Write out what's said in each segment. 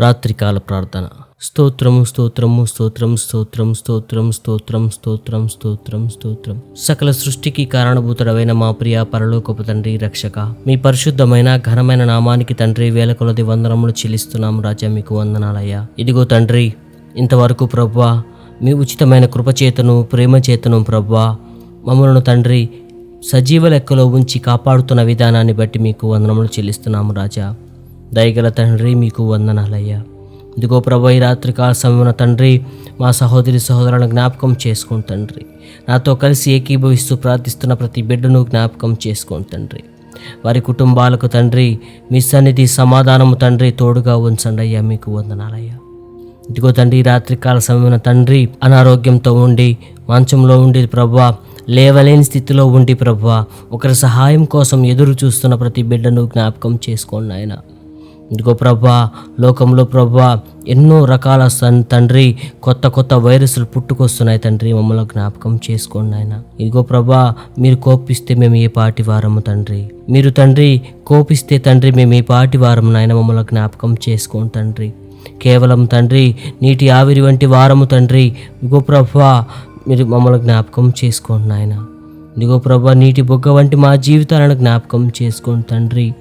రాత్రికాల ప్రార్థన. స్తోత్రము స్తోత్రము స్తోత్రం స్తోత్రం స్తోత్రం స్తోత్రం స్తోత్రం స్తోత్రం స్తోత్రం. సకల సృష్టికి కారణభూతుడమైన మా ప్రియ పరలోకపు తండ్రి రక్షక. మీ పరిశుద్ధమైన ఘనమైన నామానికి తండ్రి వేల కొలది వందనములు చెల్లిస్తున్నాం రాజా మీకు వందనాలయ్యా. ఇదిగో తండ్రి ఇంతవరకు ప్రవ్వా మీ ఉచితమైన కృపచేతను ప్రేమ చేతను ప్రవ్వా తండ్రి సజీవ లెక్కలో ఉంచి కాపాడుతున్న విధానాన్ని బట్టి మీకు వందనములు చెల్లిస్తున్నాము రాజా. దయగల తండ్రి మీకు వందనాలయ్యా. ఇదిగో ప్రభు ఈ రాత్రి కాల సమయంలో తండ్రి మా సహోదరి సహోదరులను జ్ఞాపకం చేసుకోండి తండ్రి. నాతో కలిసి ఏకీభవిస్తూ ప్రార్థిస్తున్న ప్రతి బిడ్డను జ్ఞాపకం చేసుకోండి తండ్రి. వారి కుటుంబాలకు తండ్రి మీ సన్నిధి సమాధానము తండ్రి తోడుగా ఉంచండి అయ్యా మీకు వందనాలయ్యా. ఇదిగో తండ్రి రాత్రికాల సమయంలో తండ్రి అనారోగ్యంతో ఉండి మంచంలో ఉండి ప్రభా లేవలేని స్థితిలో ఉండి ప్రభా ఒకరి సహాయం కోసం ఎదురు చూస్తున్న ప్రతి బిడ్డను జ్ఞాపకం చేసుకోండి ఆయన ఇదిగో ప్రభా లోకంలో ప్రభా ఎన్నో రకాల సన్ తండ్రి కొత్త కొత్త వైరస్లు పుట్టుకొస్తున్నాయి తండ్రి. మమ్మల్ని జ్ఞాపకం చేసుకోండి ఆయన ఇదిగో ప్రభా మీరు కోపిస్తే మేము ఏ పాటి వారము తండ్రి. మీరు తండ్రి కోపిస్తే తండ్రి మేము ఏ పాటి వారము నాయన మమ్మల్ని జ్ఞాపకం చేసుకోండి తండ్రి. కేవలం తండ్రి నీటి ఆవిరి వంటి వారము తండ్రి. ఇదిగో ప్రభా మీరు మమ్మల్ని జ్ఞాపకం చేసుకోండి నాయన. ఇదిగో ప్రభా నీటి బొగ్గ వంటి మా జీవితాలను జ్ఞాపకం చేసుకోండి తండ్రి.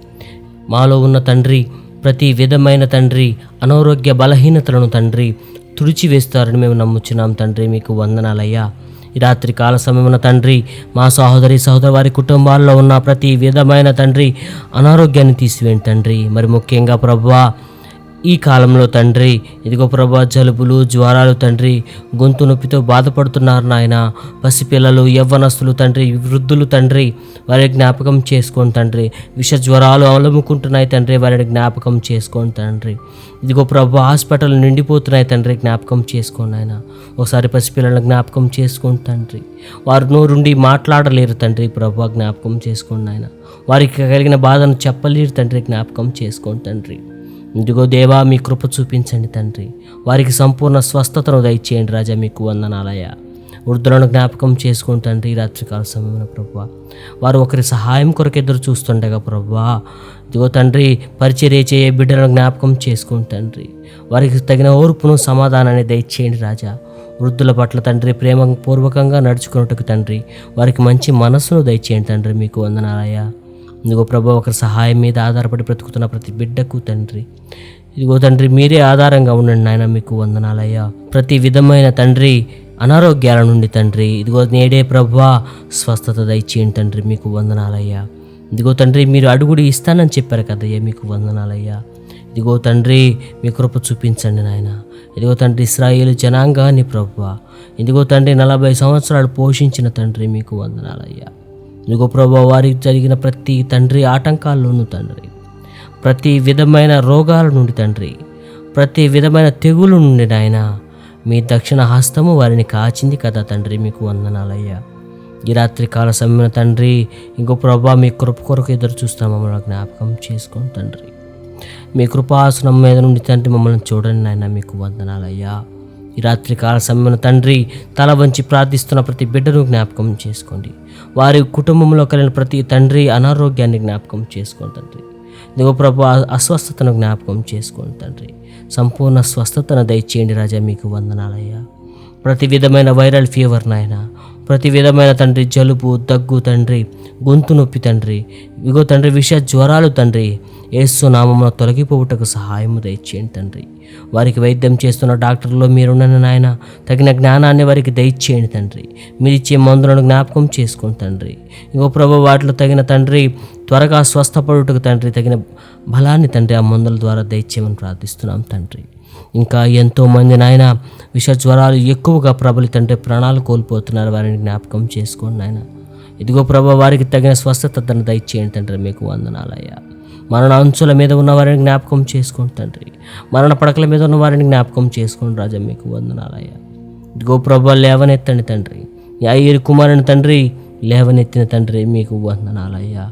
మాలో ఉన్న తండ్రి ప్రతి విధమైన తండ్రి అనారోగ్య బలహీనతలను తండ్రి తుడిచివేస్తారని మేము నమ్ముచున్నాం తండ్రి మీకు వందనాలయ్యా. ఈ రాత్రి కాల సమయమున తండ్రి మా సహోదరి సహోదరు వారి కుటుంబాల్లో ఉన్న ప్రతి విధమైన తండ్రి అనారోగ్యాన్ని తీసివేయండి తండ్రి. మరి ముఖ్యంగా ప్రభువా ఈ కాలంలో తండ్రి. ఇదిగో ప్రభా జలుబులు జ్వరాలు తండ్రి. గొంతు నొప్పితో బాధపడుతున్నారు నాయన. పసిపిల్లలు యవ్వనస్తులు తండ్రి వృద్ధులు తండ్రి వారి జ్ఞాపకం చేసుకోండి తండ్రి. విష జ్వరాలు అవలముకుంటున్నాయి తండ్రి వారిని జ్ఞాపకం చేసుకోండి తండ్రి. ఇదిగో ప్రభు హాస్పిటల్ నిండిపోతున్నాయి తండ్రి జ్ఞాపకం చేసుకోండి ఆయన ఒకసారి పసిపిల్లలను జ్ఞాపకం చేసుకోండి తండ్రి. వారు నోరుండి మాట్లాడలేరు తండ్రి ప్రభు జ్ఞాపకం చేసుకోండి ఆయన వారికి కలిగిన బాధను చెప్పలేరు తండ్రి జ్ఞాపకం చేసుకోండి తండ్రి. ఇదిగో దేవా మీ కృప చూపించండి తండ్రి. వారికి సంపూర్ణ స్వస్థతను దయచేయండి రాజా మీకు వందనాలయ వృద్ధులను జ్ఞాపకం చేసుకుని తండ్రి రాత్రికాల సమయంలో ప్రభా వారు ఒకరి సహాయం కొరకు ఎదురు చూస్తుండగా ప్రభా ఇదిగో తండ్రి పరిచర్య చేయే బిడ్డలను జ్ఞాపకం చేసుకుని తండ్రి. వారికి తగిన ఓర్పును సమాధానాన్ని దయచేయండి రాజా. వృద్ధుల పట్ల తండ్రి ప్రేమ పూర్వకంగా నడుచుకున్నట్టుకు తండ్రి వారికి మంచి మనస్సును దయచేయండి తండ్రి మీకు వందనాలయ్యా. ఇదిగో ప్రభు ఒకరి సహాయం మీద ఆధారపడి బ్రతుకుతున్న ప్రతి బిడ్డకు తండ్రి. ఇదిగో తండ్రి మీరే ఆధారంగా ఉండండి నాయన మీకు వందనాలయ్యా. ప్రతి విధమైన తండ్రి అనారోగ్యాల నుండి తండ్రి. ఇదిగో నేడే ప్రభా స్వస్థత దయచేయండి తండ్రి మీకు వందనాలయ్యా. ఇదిగో తండ్రి మీరు అడుగుడు ఇస్తానని చెప్పారు కదయ్యా మీకు వందనాలయ్యా. ఇదిగో తండ్రి మీ కృప చూపించండి నాయన. ఇదిగో తండ్రి ఇస్రాయేలు జనాంగాన్ని ప్రభా. ఇదిగో తండ్రి నలభై సంవత్సరాలు పోషించిన తండ్రి మీకు వందనాలయ్యా. ఇదిగో ప్రభా వారికి జరిగిన ప్రతి తండ్రి ఆటంకాల్లోనూ తండ్రి ప్రతి విధమైన రోగాల నుండి తండ్రి ప్రతి విధమైన తెగులు నుండి నాయన మీ దక్షిణ హస్తము వారిని కాచింది కదా తండ్రి మీకు వందనాలయ్యా. ఈ రాత్రి కాల సమయంలో తండ్రి ఇంకో ప్రభా మీ కృప కొరకు ఎదురు చూస్తాం మమ్మల్ని జ్ఞాపకం చేసుకోండి తండ్రి. మీ కృపాసనం మీద నుండి తండ్రి మమ్మల్ని చూడండి నాయన మీకు వందనాలయ్యా. ఈ రాత్రి సమయంలో తండ్రి తల వంచి ప్రార్థిస్తున్న ప్రతి బిడ్డను జ్ఞాపకం చేసుకోండి. వారి కుటుంబంలో కలిగిన ప్రతి తండ్రి అనారోగ్యాన్ని జ్ఞాపకం చేసుకోండి తండ్రి. దిగో ప్రభు అస్వస్థతను జ్ఞాపకం చేసుకోండి తండ్రి. సంపూర్ణ స్వస్థతను దయచేయండి రాజా మీకు వందనాలయ్యా. ప్రతి విధమైన వైరల్ ఫీవర్ నాయన ప్రతి విధమైన తండ్రి జలుబు దగ్గు తండ్రి గొంతు నొప్పి తండ్రి ఇగో తండ్రి విష జ్వరాలు తండ్రి ఏసు నామమున తొలగిపోవుటకు సహాయము దయచేయండి తండ్రి. వారికి వైద్యం చేస్తున్న డాక్టర్లో మీరున్న నాయన. తగిన జ్ఞానాన్ని వారికి దయచేయండి తండ్రి. మీరు ఇచ్చే మందులను జ్ఞాపకం చేసుకుని తండ్రి. ఇంకో ప్రభు వాటిలో తగిన తండ్రి త్వరగా స్వస్థపడుటకు తండ్రి తగిన బలాన్ని తండ్రి ఆ మందుల ద్వారా దయచేయమని ప్రార్థిస్తున్నాం తండ్రి. ఇంకా ఎంతోమంది నాయన విష జ్వరాలు ఎక్కువగా ప్రబలితంటే ప్రాణాలు కోల్పోతున్నారు. వారిని జ్ఞాపకం చేసుకోండి నాయన. ఇదిగో ప్రభు వారికి తగిన స్వస్థతను దయచేయండి తండ్రి. మీకు వందనాలయ్యా. మరణ అంచుల మీద ఉన్న వారిని జ్ఞాపకం చేసుకోండి తండ్రి. మరణ పడకల మీద ఉన్న వారిని జ్ఞాపకం చేసుకోండి రాజా మీకు వందనాలయ్యా ఇదిగో ప్రభు లేవనెత్తండి తండ్రి. యాయిరి కుమారుని తండ్రి లేవనెత్తిన తండ్రి మీకు వందనాలయ్యా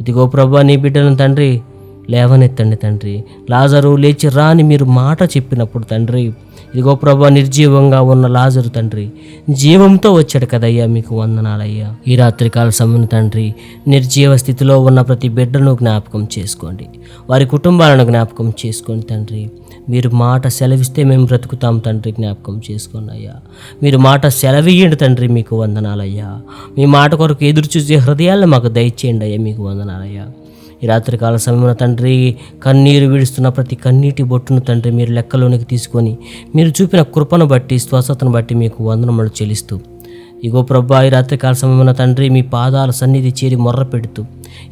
ఇదిగో ప్రభు నీ బిడ్డలను తండ్రి లేవనెత్తండి తండ్రి. లాజరు లేచి రాని మీరు మాట చెప్పినప్పుడు తండ్రి ఇదిగో ప్రభా నిర్జీవంగా ఉన్న లాజరు తండ్రి జీవంతో వచ్చాడు కదయ్యా మీకు వందనాలయ్యా. ఈ రాత్రికాల సమయం తండ్రి నిర్జీవ స్థితిలో ఉన్న ప్రతి బిడ్డను జ్ఞాపకం చేసుకోండి. వారి కుటుంబాలను జ్ఞాపకం చేసుకోండి తండ్రి. మీరు మాట సెలవిస్తే మేము బ్రతుకుతాం తండ్రి జ్ఞాపకం చేసుకోండి అయ్యా. మీరు మాట సెలవియ్యండి తండ్రి మీకు వందనాలయ్యా. మీ మాట కొరకు ఎదురు చూసే హృదయాలను మాకు దయచేయండి అయ్యా మీకు వందనాలయ్యా. ఈ రాత్రికాల సమయంలో తండ్రి కన్నీరు విడుస్తున్న ప్రతి కన్నీటి బొట్టును తండ్రి మీరు లెక్కలోనికి తీసుకొని మీరు చూపిన కృపను బట్టి స్వస్థతను బట్టి మీకు వందనములు చెల్లిస్తూ. ఇగో ప్రభా ఈ రాత్రికాల సమయమున తండ్రి మీ పాదాల సన్నిధి చేరి మొర్ర పెడుతూ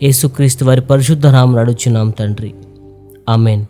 యేసుక్రీస్తు వారి పరిశుద్ధ నామను అడుచున్నాం తండ్రి. ఆమెన్.